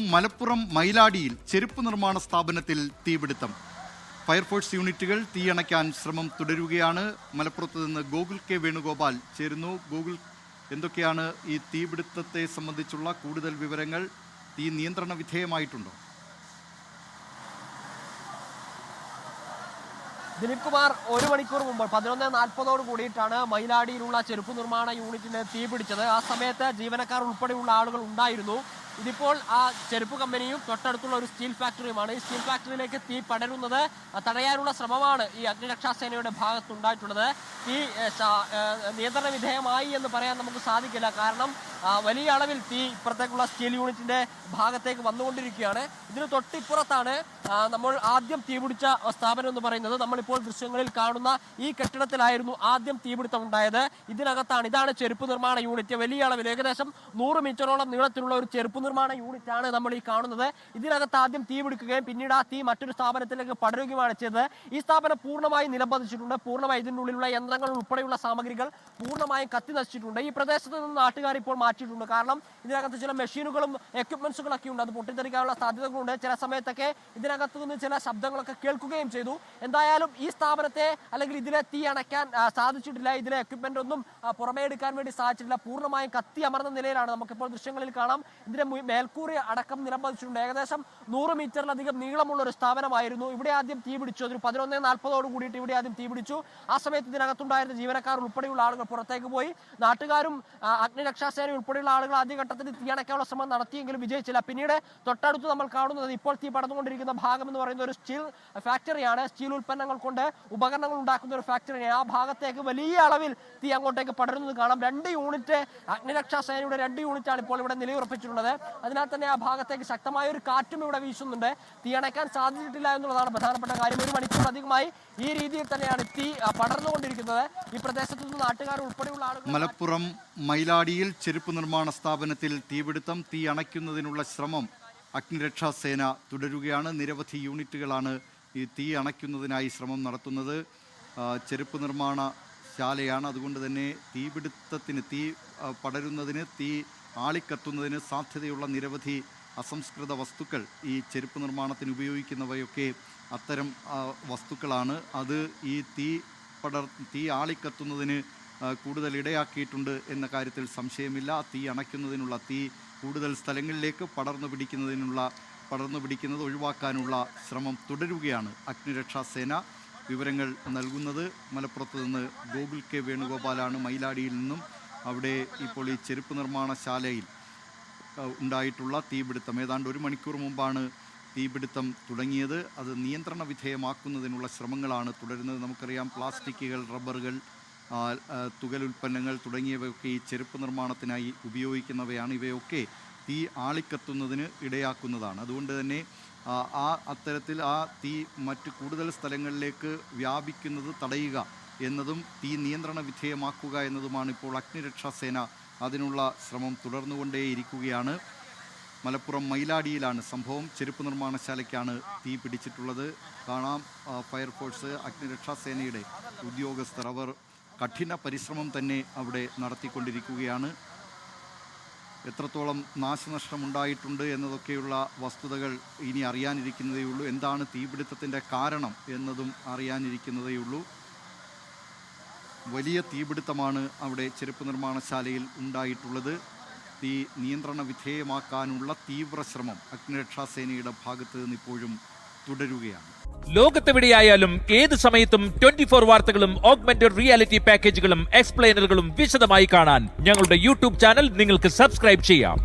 മലപ്പുറം മൈലാടിയിൽ ചെരുപ്പ് നിർമ്മാണ സ്ഥാപനത്തിൽ തീപിടുത്തം. ഫയർഫോഴ്സ് യൂണിറ്റുകൾ തീയണയ്ക്കാൻ ശ്രമം തുടരുകയാണ്. മലപ്പുറത്ത് നിന്ന് ഗോകുൽ കെ വേണുഗോപാൽ ചേരുന്നു. ഗോകുൽ എന്തൊക്കെയാണ് ഈ തീപിടുത്തത്തെ സംബന്ധിച്ചുള്ള കൂടുതൽ വിവരങ്ങൾ? തീ നിയന്ത്രണ വിധേയമായിട്ടുണ്ടോ? ദിലീപ് കുമാർ ഒരു മണിക്കൂർ മുമ്പ് പതിനൊന്ന് നാൽപ്പതോട് കൂടിയിട്ടാണ് മയിലാടിയിലുള്ള ചെരുപ്പ് നിർമ്മാണ യൂണിറ്റിന് തീപിടിച്ചത്. ആ സമയത്ത് ജീവനക്കാർ ഉൾപ്പെടെയുള്ള ആളുകൾ ഉണ്ടായിരുന്നു. ഇതിപ്പോൾ ആ ചെരുപ്പ് കമ്പനിയും തൊട്ടടുത്തുള്ള ഒരു സ്റ്റീൽ ഫാക്ടറിയുമാണ്. ഈ സ്റ്റീൽ ഫാക്ടറിയിലേക്ക് തീ പടരുന്നത് തടയാനുള്ള ശ്രമമാണ് ഈ അഗ്നിരക്ഷാസേനയുടെ ഭാഗത്തുണ്ടായിട്ടുള്ളത്. ശാ- നിയന്ത്രണ വിധേയമായി എന്ന് പറയാൻ നമുക്ക് സാധിക്കില്ല. കാരണം വലിയ അളവിൽ തീ ഇപ്പുറത്തേക്കുള്ള സ്റ്റീൽ യൂണിറ്റിന്റെ ഭാഗത്തേക്ക് വന്നുകൊണ്ടിരിക്കുകയാണ്. ഇതിന് തൊട്ടിപ്പുറത്താണ് നമ്മൾ ആദ്യം തീപിടിച്ച സ്ഥാപനം എന്ന് പറയുന്നത്. നമ്മളിപ്പോൾ ദൃശ്യങ്ങളിൽ കാണുന്ന ഈ കെട്ടിടത്തിലായിരുന്നു ആദ്യം തീപിടുത്തം ഉണ്ടായത്. ഇതിനകത്താണ് ഇതാണ് ചെരുപ്പ് നിർമ്മാണ യൂണിറ്റ്. വലിയ അളവിൽ ഏകദേശം നൂറ് മീറ്ററോളം നീളത്തിലുള്ള ഒരു ചെരുപ്പ് നിർമ്മാണ യൂണിറ്റ് ആണ് നമ്മൾ ഈ കാണുന്നത്. ഇതിനകത്ത് ആദ്യം തീ പിടിക്കുകയും പിന്നീട് ആ തീ മറ്റൊരു സ്ഥാപനത്തിലേക്ക് പടരുകയുമാണ് ചെയ്തത്. ഈ സ്ഥാപനം പൂർണമായും നിലംപതിച്ചിട്ടുണ്ട്. പൂർണമായി ഇതിന്റെ ഉള്ളിലുള്ള യന്ത്രങ്ങൾ ഉൾപ്പെടെയുള്ള സാമഗ്രികൾ പൂർണമായും കത്തി നശിച്ചിട്ടുണ്ട്. ഈ പ്രദേശത്ത് നിന്ന് നാട്ടുകാർ ഇപ്പോൾ മാറ്റിയിട്ടുണ്ട്. കാരണം ഇതിനകത്ത് ചില മെഷീനുകളും എക്യുപ്മെന്റ്സുകളൊക്കെ ഉണ്ട്. അത് പൊട്ടിത്തെറിക്കാനുള്ള സാധ്യതകളുണ്ട്. ചില സമയത്തൊക്കെ ഇതിനകത്ത് നിന്ന് ചില ശബ്ദങ്ങളൊക്കെ കേൾക്കുകയും ചെയ്തു. എന്തായാലും ഈ സ്ഥാപനത്തെ അല്ലെങ്കിൽ ഇതിലെ തീ അണയ്ക്കാൻ സാധിച്ചിട്ടില്ല. ഇതിലെ എക്യുപ്മെന്റ് ഒന്നും പുറമേ എടുക്കാൻ വേണ്ടി സാധിച്ചിട്ടില്ല. പൂർണമായും കത്തി അമർന്ന നിലയിലാണ്. നമുക്കിപ്പോൾ ദൃശ്യങ്ങളിൽ കാണാം. ഇതിന്റെ മു- മേൽക്കൂര അടക്കം നിലംപതിച്ചിട്ടുണ്ട് ഏകദേശം നൂറ് മീറ്ററിലധികം നീളമുള്ള ഒരു സ്ഥാപനമായിരുന്നു. ഇവിടെ ആദ്യം തീ പിടിച്ചു. അതൊരു പതിനൊന്ന് നാൽപ്പതോട് കൂടിയിട്ട് ഇവിടെ ആദ്യം തീ പിടിച്ചു. ആ സമയത്ത് ഇതിനകത്തുണ്ടായിരുന്ന ജീവനക്കാർ ഉൾപ്പെടെയുള്ള ആളുകൾ പുറത്തേക്ക് പോയി. നാട്ടുകാരും അഗ്നിരക്ഷാസേന ഉൾപ്പെടെയുള്ള ആളുകൾ ആദ്യഘട്ടത്തിൽ തീ അണയ്ക്കാനുള്ള ശ്രമം നടത്തിയെങ്കിലും വിജയിച്ചില്ല. പിന്നീട് തൊട്ടടുത്ത് നമ്മൾ കാണുന്നത് ഇപ്പോൾ തീ പടർന്നുകൊണ്ടിരിക്കുന്ന ഭാഗം എന്ന് പറയുന്ന ഒരു സ്റ്റീൽ ഫാക്ടറിയാണ്. സ്റ്റീൽ ഉൽപ്പന്നങ്ങൾ കൊണ്ട് ഉപകരണങ്ങൾ ഉണ്ടാക്കുന്ന ഒരു ഫാക്ടറിയാണ്. ആ ഭാഗത്തേക്ക് വലിയ അളവിൽ തീ അങ്ങോട്ടേക്ക് പടരുന്നത് കാണാം. രണ്ട് യൂണിറ്റ് അഗ്നിരക്ഷാ സേനയുടെ രണ്ട് യൂണിറ്റാണ് ഇപ്പോൾ ഇവിടെ നിലയുറപ്പിച്ചിട്ടുള്ളത്. അതിനാൽ തന്നെ ആ ഭാഗത്തേക്ക് ശക്തമായ ഒരു കാറ്റും ഇവിടെ വീശുന്നുണ്ട്. തീ അണയ്ക്കാൻ സാധിച്ചിട്ടില്ല എന്നുള്ളതാണ് പ്രധാനപ്പെട്ട കാര്യം. ഒരു മണിക്കൂറിലധികമായി ഈ രീതിയിൽ തന്നെയാണ് തീ പടർന്നുകൊണ്ടിരിക്കുന്നത്. ഈ പ്രദേശത്ത് നിന്ന് നാട്ടുകാർ ഉൾപ്പെടെയുള്ള ആളുകൾ മലപ്പുറം മൈലാടിയിൽ ചെരുപ്പ് നിർമ്മാണ സ്ഥാപനത്തിൽ തീപിടുത്തം തീ അണയ്ക്കുന്നതിനുള്ള ശ്രമം അഗ്നിരക്ഷാസേന തുടരുകയാണ്. നിരവധി യൂണിറ്റുകളാണ് ഈ തീ അണയ്ക്കുന്നതിനായി ശ്രമം നടത്തുന്നത്. ചെരുപ്പ് നിർമ്മാണ ശാലയാണ്. അതുകൊണ്ട് തന്നെ തീപിടുത്തത്തിന് തീ പടരുന്നതിന് തീ ആളിക്കത്തുന്നതിന് സാധ്യതയുള്ള നിരവധി അസംസ്കൃത വസ്തുക്കൾ ഈ ചെരുപ്പ് നിർമ്മാണത്തിന് ഉപയോഗിക്കുന്നവയൊക്കെ അത്തരം വസ്തുക്കളാണ്. അത് ഈ തീ പടർ തീ ആളിക്കത്തുന്നതിന് കൂടുതൽ ഇടയാക്കിയിട്ടുണ്ട് എന്ന കാര്യത്തിൽ സംശയമില്ല. തീ അണയ്ക്കുന്നതിനുള്ള തീ കൂടുതൽ സ്ഥലങ്ങളിലേക്ക് പടർന്നു പിടിക്കുന്നതിനുള്ള പടർന്നു പിടിക്കുന്നത് ഒഴിവാക്കാനുള്ള ശ്രമം തുടരുകയാണ് അഗ്നിരക്ഷാ സേന. വിവരങ്ങൾ നൽകുന്നത് മലപ്പുറത്ത് നിന്ന് ഗോകുൽ കെ വേണുഗോപാലാണ്. മയിലാടിയിൽ നിന്നും അവിടെ ഇപ്പോൾ ഈ ചെരുപ്പ് നിർമ്മാണശാലയിൽ ഉണ്ടായിട്ടുള്ള തീപിടുത്തം. ഏതാണ്ട് ഒരു മണിക്കൂർ മുമ്പാണ് തീപിടുത്തം തുടങ്ങിയത്. അത് നിയന്ത്രണ വിധേയമാക്കുന്നതിനുള്ള ശ്രമങ്ങളാണ് തുടരുന്നത്. നമുക്കറിയാം പ്ലാസ്റ്റിക്കുകൾ റബ്ബറുകൾ തുകൽ ഉൽപ്പന്നങ്ങൾ തുടങ്ങിയവയൊക്കെ ഈ ചെരുപ്പ് നിർമ്മാണത്തിനായി ഉപയോഗിക്കുന്നവയാണ്. ഇവയൊക്കെ തീ ആളിക്കത്തുന്നതിന് ഇടയാക്കുന്നതാണ്. അതുകൊണ്ട് തന്നെ ആ അത്തരത്തിൽ ആ തീ മറ്റ് കൂടുതൽ സ്ഥലങ്ങളിലേക്ക് വ്യാപിക്കുന്നത് തടയുക എന്നതും തീ നിയന്ത്രണ വിധേയമാക്കുക എന്നതുമാണ് ഇപ്പോൾ അഗ്നിരക്ഷാസേന അതിനുള്ള ശ്രമം തുടർന്നുകൊണ്ടേയിരിക്കുകയാണ്. മലപ്പുറം മയിലാടിയിലാണ് സംഭവം. ചെരുപ്പ് നിർമ്മാണശാലയ്ക്കാണ് തീ പിടിച്ചിട്ടുള്ളത്. കാണാം. ഫയർഫോഴ്സ് അഗ്നിരക്ഷാസേനയുടെ ഉദ്യോഗസ്ഥർ. അവർ കഠിന പരിശ്രമം തന്നെ അവിടെ നടത്തിക്കൊണ്ടിരിക്കുകയാണ്. എത്രത്തോളം നാശനഷ്ടം ഉണ്ടായിട്ടുണ്ട് എന്നതൊക്കെയുള്ള വസ്തുതകൾ ഇനി അറിയാനിരിക്കുന്നതേയുള്ളൂ. എന്താണ് തീപിടുത്തത്തിന്റെ കാരണം എന്നതും അറിയാനിരിക്കുന്നതേയുള്ളൂ. വലിയ തീപിടുത്തമാണ് അവിടെ ചെരുപ്പ് നിർമ്മാണശാലയിൽ ഉണ്ടായിട്ടുള്ളത്. തീ നിയന്ത്രണ വിധേയമാക്കാനുള്ള തീവ്ര ശ്രമം അഗ്നിരക്ഷാസേനയുടെ ഭാഗത്ത് നിന്ന് ഇപ്പോഴും തുടരുകയാണ്. ലോകത്തെവിടെയായാലും ഏത് സമയത്തും ട്വന്റി ഫോർ വാർത്തകളും ഓഗ്മെന്റഡ് റിയാലിറ്റി പാക്കേജുകളും എക്സ്പ്ലെയിനറുകളും വിശദമായി കാണാൻ ഞങ്ങളുടെ യൂട്യൂബ് ചാനൽ നിങ്ങൾക്ക് സബ്സ്ക്രൈബ് ചെയ്യാം.